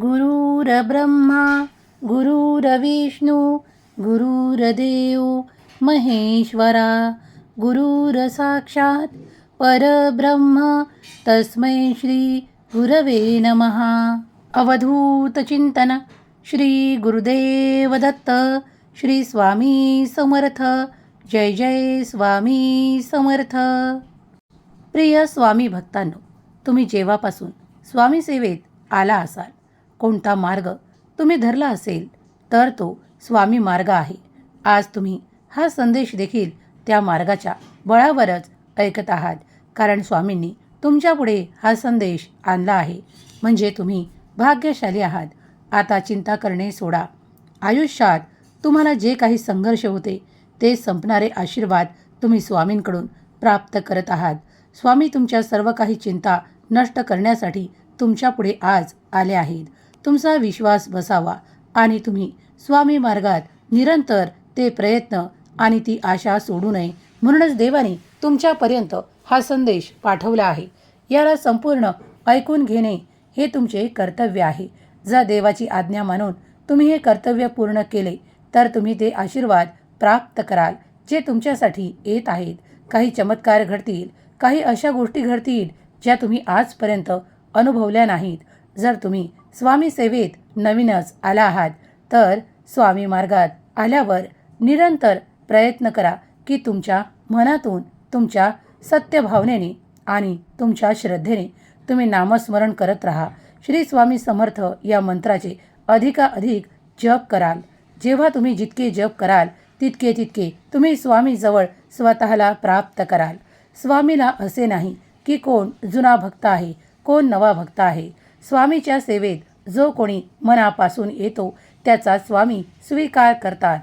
गुरुर्ब्रह्मा गुरुरविष्णू गुरुर्देव महेश्वरा गुरुरसाक्षात परब्रह्म. तस्मै श्री गुरवे नमः. अवधूतचिंतन श्री गुरुदेव दत्त श्री स्वामी समर्थ. जय जय स्वामी समर्थ. प्रिय स्वामी भक्तांनो तुम्ही जेव्हापासून स्वामी सेवेत आला असाल कोणता मार्ग तुम्ही धरला असेल तर तो स्वामी मार्ग आहे. आज तुम्ही हा संदेश देखील त्या मार्गाच्या बळावरच ऐकत आहात. कारण स्वामींनी तुमच्यापुढे हा संदेश आणला आहे. म्हणजे तुम्ही भाग्यशाली आहात. आता चिंता करणे सोडा. आयुष्यात तुम्हाला जे काही संघर्ष होते ते संपणारे आशीर्वाद तुम्ही स्वामींकडून प्राप्त करत आहात. स्वामी तुमच्या सर्व काही चिंता नष्ट करण्यासाठी तुमच्यापुढे आज आले आहेत. तुमचा विश्वास बसावा आणि तुम्ही स्वामी मार्गात निरंतर ते प्रयत्न आणि ती आशा सोडू नये. म्हणूनच देवाने तुमच्यापर्यंत हा संदेश पाठवला आहे. याला संपूर्ण ऐकून घेणे हे तुमचे कर्तव्य आहे. जर देवाची आज्ञा मानून तुम्ही हे कर्तव्य पूर्ण केले तर तुम्ही ते आशीर्वाद प्राप्त कराल जे तुमच्यासाठी येत आहेत. काही चमत्कार घडतील काही अशा गोष्टी घडतील ज्या तुम्ही आजपर्यंत अनुभवल्या नाहीत. जर तुम्ही स्वामी सेवेत नवीनच आला आहात तर स्वामी मार्गात आल्यावर निरंतर प्रयत्न करा की तुमच्या मनातून तुमच्या सत्यभावनेने आणि तुमच्या श्रद्धेने तुम्ही नामस्मरण करत राहा. श्री स्वामी समर्थ या मंत्राचे अधिकाधिक जप कराल. जेव्हा तुम्ही जितके जप कराल तितके तितके तुम्ही स्वामीजवळ स्वतःला प्राप्त कराल. स्वामीला असे नाही की कोण जुना भक्त आहे कोण नवा भक्त आहे. स्वामीच्या सेवेत जो कोणी मनापासून येतो त्याचा स्वामी स्वीकार करतात.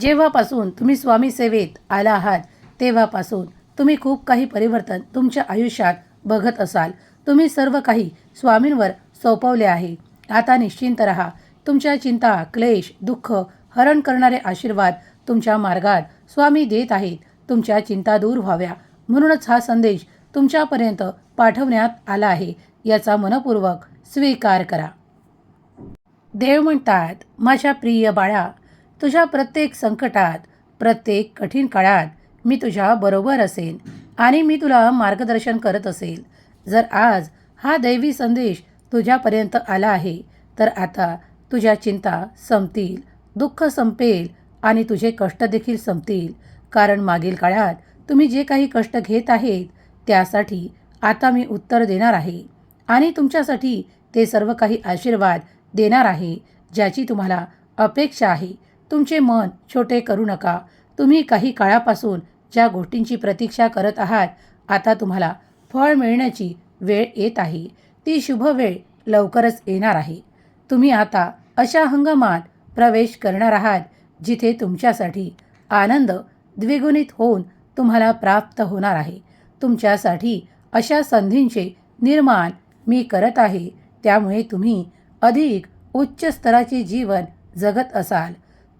जेव्हापासून तुम्ही स्वामी सेवेत आला आहात तेव्हापासून तुम्ही खूप काही परिवर्तन तुमच्या आयुष्यात बघत असाल. तुम्ही सर्व काही स्वामींवर सोपवले आहे. आता निश्चिंत राहा. तुमच्या चिंता क्लेश दुःख हरण करणारे आशीर्वाद तुमच्या मार्गात स्वामी देत आहेत. तुमच्या चिंता दूर व्हाव्या. म्हणूनच हा संदेश तुमच्यापर्यंत पाठवण्यात आला आहे. याचा मनपूर्वक स्वीकार करा. देव म्हणतात माझ्या प्रिय बाळा तुझ्या प्रत्येक संकटात प्रत्येक कठीण काळात मी तुझ्या बरोबर असेन आणि मी तुला मार्गदर्शन करत असेल. जर आज हा दैवी संदेश तुझ्यापर्यंत आला आहे तर आता तुझ्या चिंता संपतील दुःख संपेल आणि तुझे कष्ट देखील संपतील. कारण मागील काळात तुम्ही जे काही कष्ट घेत आहेत त्यासाठी आता मी उत्तर देणार आहे. आणि तुमच्यासाठी ते सर्व काही आशीर्वाद देणार आहे ज्याची तुम्हाला अपेक्षा आहे. तुमचे मन छोटे करू नका. तुम्ही काही काळापासून ज्या गोष्टींची प्रतीक्षा करत आहात आता तुम्हाला फळ मिळण्याची वेळ येत आहे. ती शुभ वेळ लवकरच येणार आहे. तुम्ही आता अशा हंगामात प्रवेश करणार आहात जिथे तुमच्यासाठी आनंद द्विगुणित होऊन तुम्हाला प्राप्त होणार आहे. तुमच्यासाठी अशा संधींचे निर्माण मी करत आहे. त्यामुळे तुम्ही अधिक उच्च स्तराचे जीवन जगत असाल.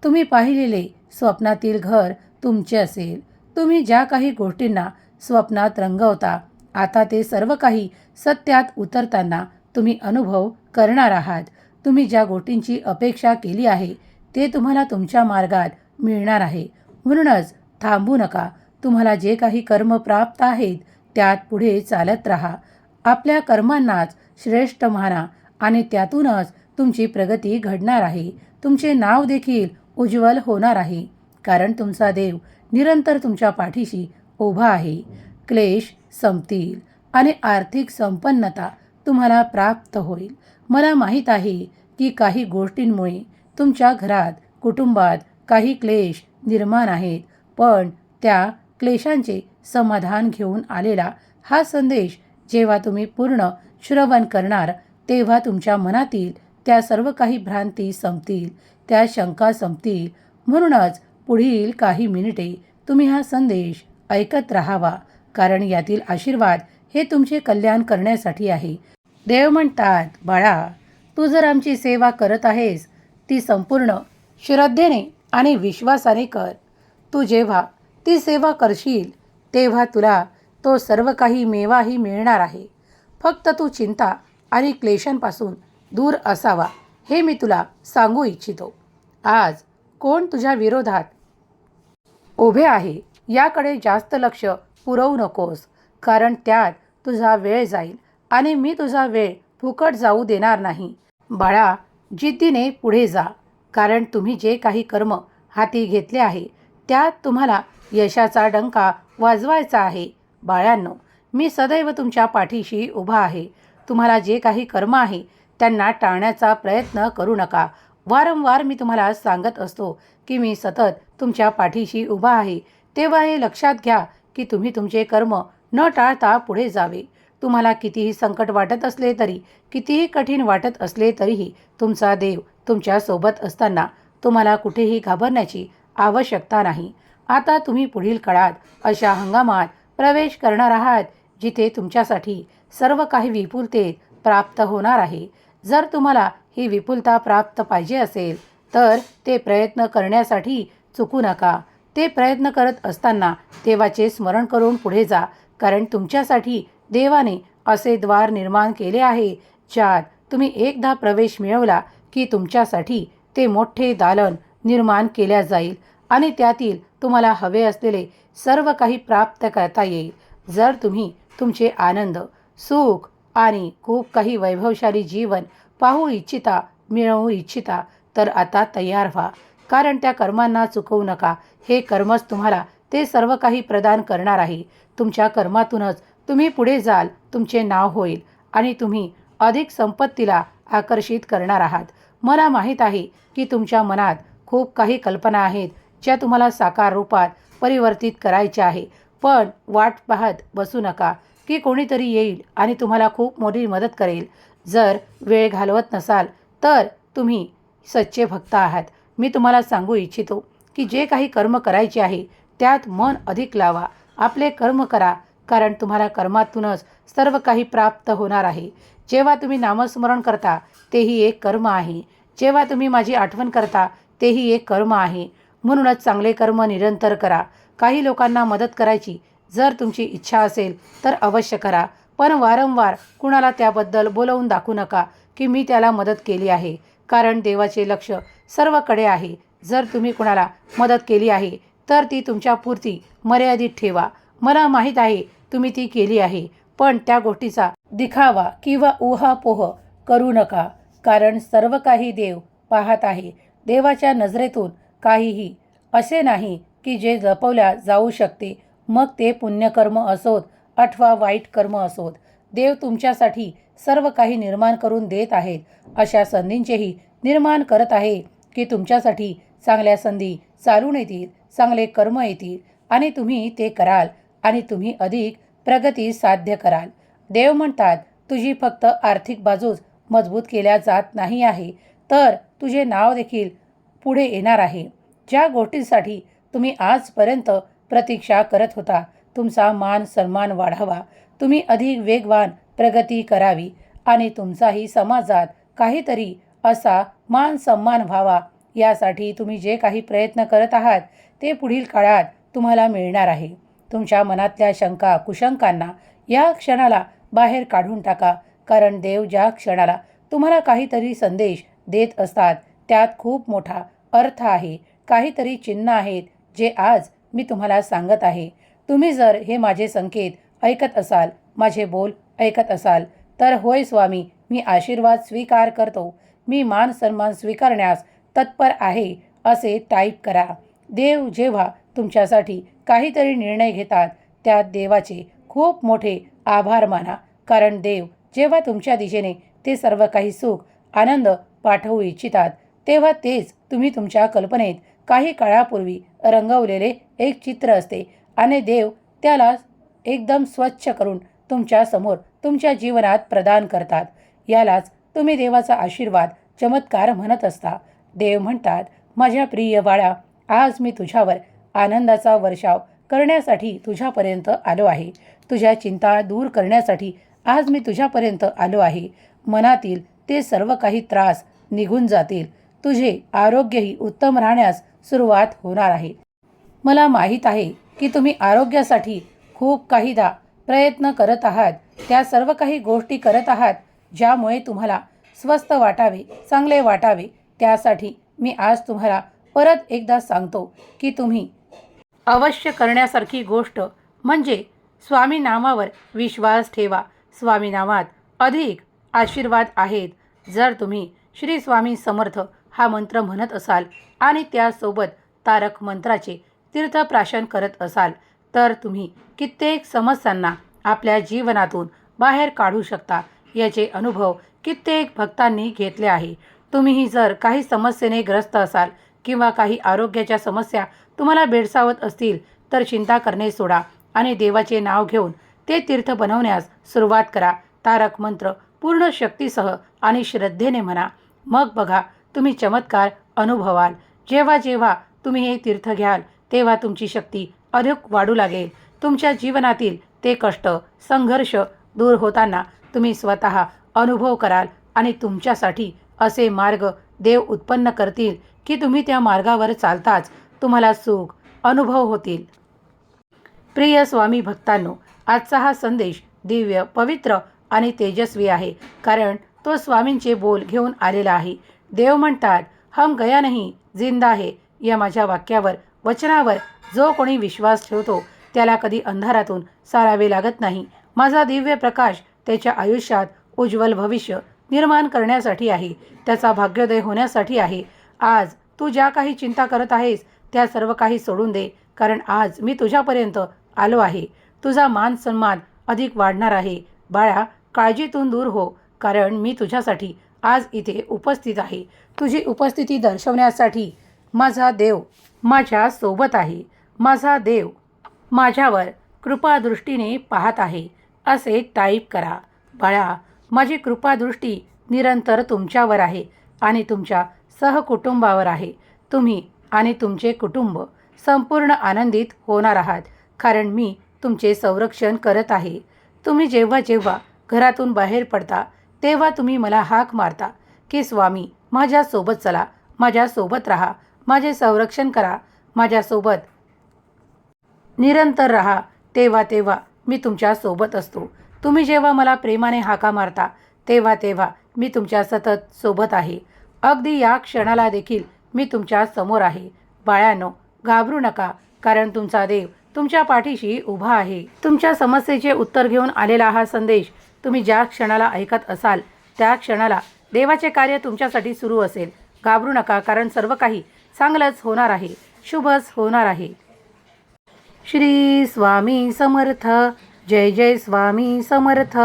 तुम्ही पाहिलेले स्वप्नातील घर तुमचे असेल. तुम्ही ज्या काही गोष्टींना स्वप्नात रंगवता आता ते सर्व काही सत्यात उतरताना तुम्ही अनुभव करणार आहात. तुम्ही ज्या गोष्टींची अपेक्षा केली आहे ते तुम्हाला तुमच्या मार्गात मिळणार आहे. म्हणूनच थांबू नका. तुम्हाला जे काही कर्म प्राप्त आहेत त्यात पुढे चालत राहा. आपल्या कर्मांनाच श्रेष्ठ माना आणि त्यातूनच तुमची प्रगती घडणार आहे. तुमचे नाव देखील उज्ज्वल होणार आहे. कारण तुमचा देव निरंतर तुमच्या पाठीशी उभा आहे. क्लेश संपतील आणि आर्थिक संपन्नता तुम्हाला प्राप्त होईल. मला माहीत आहे की काही गोष्टींमुळे तुमच्या घरात कुटुंबात काही क्लेश निर्माण आहेत. पण त्या क्लेशांचे समाधान घेऊन आलेला हा संदेश जेव्हा तुम्ही पूर्ण श्रवण करणार तेव्हा तुमच्या मनातील त्या सर्व काही भ्रांती संपतील त्या शंका संपतील. म्हणूनच पुढील काही मिनिटे तुम्ही हा संदेश ऐकत राहावा कारण यातील आशीर्वाद हे तुमचे कल्याण करण्यासाठी आहे. देव म्हणतात बाळा तू जर आमची सेवा करत आहेस ती संपूर्ण श्रद्धेने आणि विश्वासाने कर. तू जेव्हा ती सेवा करशील तेव्हा तुला तो सर्व काही मेवाही मिळणार आहे. फक्त तू चिंता आणि क्लेशांपासून दूर असावा हे मी तुला सांगू इच्छितो. आज कोण तुझ्या विरोधात उभे आहे याकडे जास्त लक्ष पुरवू नकोस कारण त्यात तुझा वेळ जाईल आणि मी तुझा वेळ फुकट जाऊ देणार नाही. बाळा जिद्दीने पुढे जा कारण तुम्ही जे काही कर्म हाती घेतले आहे त्यात तुम्हाला यशाचा डंका वाजवायचा आहे. बाळ्यांनो मी सदैव तुमच्या पाठीशी उभा आहे. तुम्हाला जे काही कर्म आहे त्यांना टाळण्याचा प्रयत्न करू नका. वारंवार मी तुम्हाला सांगत असतो की मी सतत तुमच्या पाठीशी उभा आहे. तेव्हा हे लक्षात घ्या की तुम्ही तुमचे कर्म न टाळता पुढे जावे. तुम्हाला कितीही संकट वाटत असले तरी कितीही कठीण वाटत असले तरीही तुमचा देव तुमच्यासोबत असताना तुम्हाला कुठेही घाबरण्याची आवश्यकता नाही. आता तुम्ही पुढील काळात अशा हंगामात प्रवेश करणार आहात जिथे तुमच्यासाठी सर्व काही विपुलतेत प्राप्त होणार आहे. जर तुम्हाला ही विपुलता प्राप्त पाहिजे असेल तर ते प्रयत्न करण्यासाठी चुकू नका. ते प्रयत्न करत असताना देवाचे स्मरण करून पुढे जा कारण तुमच्यासाठी देवाने असे द्वार निर्माण केले आहे ज्यात तुम्ही एकदा प्रवेश मिळवला की तुमच्यासाठी ते मोठे दालन निर्माण केल्या जाईल आणि त्यातील तुम्हाला हवे असलेले सर्व काही प्राप्त करता येईल. जर तुम्ही तुमचे आनंद सुख आणि खूप काही वैभवशाली जीवन पाहू इच्छिता मिळवू इच्छिता तर आता तयार व्हा. कारण त्या कर्मांना चुकवू नका. हे कर्मच तुम्हाला ते सर्व काही प्रदान करणार आहे. तुमच्या कर्मातूनच तुम्ही पुढे जाल तुमचे नाव होईल आणि तुम्ही अधिक संपत्तीला आकर्षित करणार आहात. मला माहीत आहे की तुमच्या मनात खूप काही कल्पना आहेत ज्या तुम्हाला साकार रूपात परिवर्तित करायच्या आहे. पण वाट पाहत बसू नका. की कोणीतरी येईल आणि तुम्हाला खूप मोठी मदत करेल. जर वेळ घालवत नसाल तर तुम्ही सच्चे भक्त आहात. मी तुम्हाला सांगू इच्छितो की जे काही कर्म करायचे आहे त्यात मन अधिक लावा. आपले कर्म करा कारण तुम्हाला कर्मातूनच सर्व काही प्राप्त होणार आहे. जेव्हा तुम्ही नामस्मरण करता तेही एक कर्म आहे. जेव्हा तुम्ही माझी आठवण करता तेही एक कर्म आहे. म्हणूनच चांगले कर्म निरंतर करा. काही लोकांना मदत करायची जर तुमची इच्छा असेल तर अवश्य करा. पण वारंवार कुणाला त्याबद्दल बोलवून दाखवू नका की मी त्याला मदत केली आहे. कारण देवाचे लक्ष सर्वकडे आहे. जर तुम्ही कुणाला मदत केली आहे तर ती तुमच्यापुरती मर्यादित ठेवा. मला माहीत आहे तुम्ही ती केली आहे पण त्या गोष्टीचा दिखावा किंवा उहापोह करू नका. कारण सर्व काही देव पाहत आहे. देवाच्या नजरेतून काहीही असे नाही की जे जपवल्या जाऊ शकते. मग ते पुण्यकर्म असोत अथवा वाईट कर्म असोत. देव तुमच्यासाठी सर्व काही निर्माण करून देत आहेत. अशा संधींचेही निर्माण करत आहे की तुमच्यासाठी चांगल्या संधी चालून येतील चांगले कर्म येतील आणि तुम्ही ते कराल आणि तुम्ही अधिक प्रगती साध्य कराल. देव म्हणतात तुझी फक्त आर्थिक बाजूच मजबूत केल्या जात नाही आहे. तर तुझे नाव देखील पुढे येणार आहे. ज्या गोष्टींसाठी तुम्ही आजपर्यंत प्रतीक्षा करत होता तुमचा मान सन्मान वाढावा. तुम्ही अधिक वेगवान प्रगती करावी आणि तुमचाही समाजात काहीतरी असा मान सन्मान व्हावा. यासाठी तुम्ही जे काही प्रयत्न करत आहात ते पुढील काळात तुम्हाला मिळणार आहे. तुमच्या मनातल्या शंका कुशंकांना या क्षणाला बाहेर काढून टाका. कारण देव ज्या क्षणाला तुम्हाला काहीतरी संदेश देत असतात त्यात खूप मोठा अर्थ आहे. काहीतरी चिन्ह आहेत जे आज मी तुम्हाला सांगत आहे. तुम्ही जर हे माझे संकेत ऐकत असाल माझे बोल ऐकत असाल तर होय स्वामी मी आशीर्वाद स्वीकार करतो. मी मान सन्मान स्वीकारण्यास तत्पर आहे असे टाईप करा. देव जेव्हा तुमच्यासाठी काहीतरी निर्णय घेतात त्यात देवाचे खूप मोठे आभार माना. कारण देव जेव्हा तुमच्या दिशेने ते सर्व काही सुख आनंद पाठवू इच्छितात तेव्हा तेच तुम्ही तुमच्या कल्पनेत काही काळापूर्वी रंगवलेले एक चित्र असते आणि देव त्याला एकदम स्वच्छ करून तुमच्यासमोर तुमच्या जीवनात प्रदान करतात. यालाच तुम्ही देवाचा आशीर्वाद चमत्कार म्हणत असता. देव म्हणतात माझ्या प्रिय बाळा आज मी तुझ्यावर आनंदाचा वर्षाव करण्यासाठी तुझ्यापर्यंत आलो आहे. तुझ्या चिंता दूर करण्यासाठी आज मी तुझ्यापर्यंत आलो आहे. मनातील ते सर्व काही त्रास निघून जातील. तुझे आरोग्यही उत्तम राहण्यास सुरुवात होणार आहे. मला माहीत आहे की तुम्ही आरोग्यासाठी खूप काहीदा प्रयत्न करत आहात त्या सर्व काही गोष्टी करत आहात ज्यामुळे तुम्हाला स्वस्त वाटावे चांगले वाटावे त्यासाठी मी आज तुम्हाला परत एकदा सांगतो की तुम्ही अवश्य करण्यासारखी गोष्ट म्हणजे स्वामी नामावर विश्वास ठेवा. स्वामी नामात अधिक आशीर्वाद आहेत. जर तुम्ही श्री स्वामी समर्थ हा मंत्र म्हणत असाल आणि त्यासोबत तारक मंत्राचे तीर्थप्राशन करत असाल तर तुम्ही कित्येक समस्यांना आपल्या जीवनातून बाहेर काढू शकता. याचे अनुभव कित्येक भक्तांनी घेतले आहे. तुम्हीही जर काही समस्येने ग्रस्त असाल किंवा काही आरोग्याच्या समस्या तुम्हाला भेडसावत असतील तर चिंता करणे सोडा आणि देवाचे नाव घेऊन ते तीर्थ बनवण्यास सुरुवात करा. तारक मंत्र पूर्ण शक्तीसह आणि श्रद्धेने म्हणा. मग बघा तुम्ही चमत्कार अनुभवाल. जेव्हा जेव्हा तुम्ही हे तीर्थ घ्याल तेव्हा तुमची शक्ती अधिक वाढू लागेल. तुमच्या जीवनातील ते कष्ट संघर्ष दूर होताना तुम्ही स्वतः अनुभव कराल आणि तुमच्यासाठी असे मार्ग देव उत्पन्न करतील की तुम्ही त्या मार्गावर चालताच तुम्हाला सुख अनुभव होतील. प्रिय स्वामी भक्तांनो आजचा हा संदेश दिव्य पवित्र आणि तेजस्वी आहे कारण तो स्वामींचे बोल घेऊन आलेला आहे. देव म्हणतात हम गया नाही जिंदा आहे या माझ्या वाक्यावर वचनावर जो कोणी विश्वास ठेवतो त्याला कधी अंधारातून सारावे लागत नाही. माझा दिव्य प्रकाश त्याच्या आयुष्यात उज्ज्वल भविष्य निर्माण करण्यासाठी आहे. त्याचा भाग्योदय होण्यासाठी आहे. आज तू ज्या काही चिंता करत आहेस त्या सर्व काही सोडून दे कारण आज मी तुझ्यापर्यंत आलो आहे. तुझा मान सन्मान अधिक वाढणार आहे. बाळा काळजीतून दूर हो कारण मी तुझ्यासाठी आज इथे उपस्थित आहे. तुझी उपस्थिती दर्शवण्यासाठी माझा देव माझ्या सोबत आहे. माझा देव माझ्यावर कृपादृष्टीने पाहत आहे. असे टाईप करा. बाळा माझी कृपादृष्टी निरंतर तुमच्यावर आहे आणि तुमच्या सहकुटुंबावर आहे. तुम्ही आणि तुमचे कुटुंब संपूर्ण आनंदित होणार आहात कारण मी तुमचे संरक्षण करत आहे. तुम्ही जेव्हा जेव्हा घरातून बाहेर पडता तेव्हा तुम्ही मला हाक मारता की स्वामी माझ्यासोबत चला माझ्यासोबत राहा माझे संरक्षण करा माझ्यासोबत निरंतर राहा तेव्हा तेव्हा मी तुमच्यासोबत असतो. तुम्ही जेव्हा मला प्रेमाने हाका मारता तेव्हा तेव्हा मी तुमच्या सतत सोबत आहे. अगदी या क्षणाला देखील मी तुमच्यासमोर आहे. बाळ्यानो घाबरू नका कारण तुमचा देव तुमच्या पाठीशी उभा आहे. तुमच्या समस्येचे उत्तर घेऊन आलेला हा संदेश तुम्ही ज्या क्षणाला ऐकत असाल त्या क्षणाला देवाचे कार्य तुमच्यासाठी सुरू असेल. घाबरू नका कारण सर्व काही चांगलंच होणार आहे. शुभच होणार आहे. श्री स्वामी समर्थ. जय जय स्वामी समर्थ.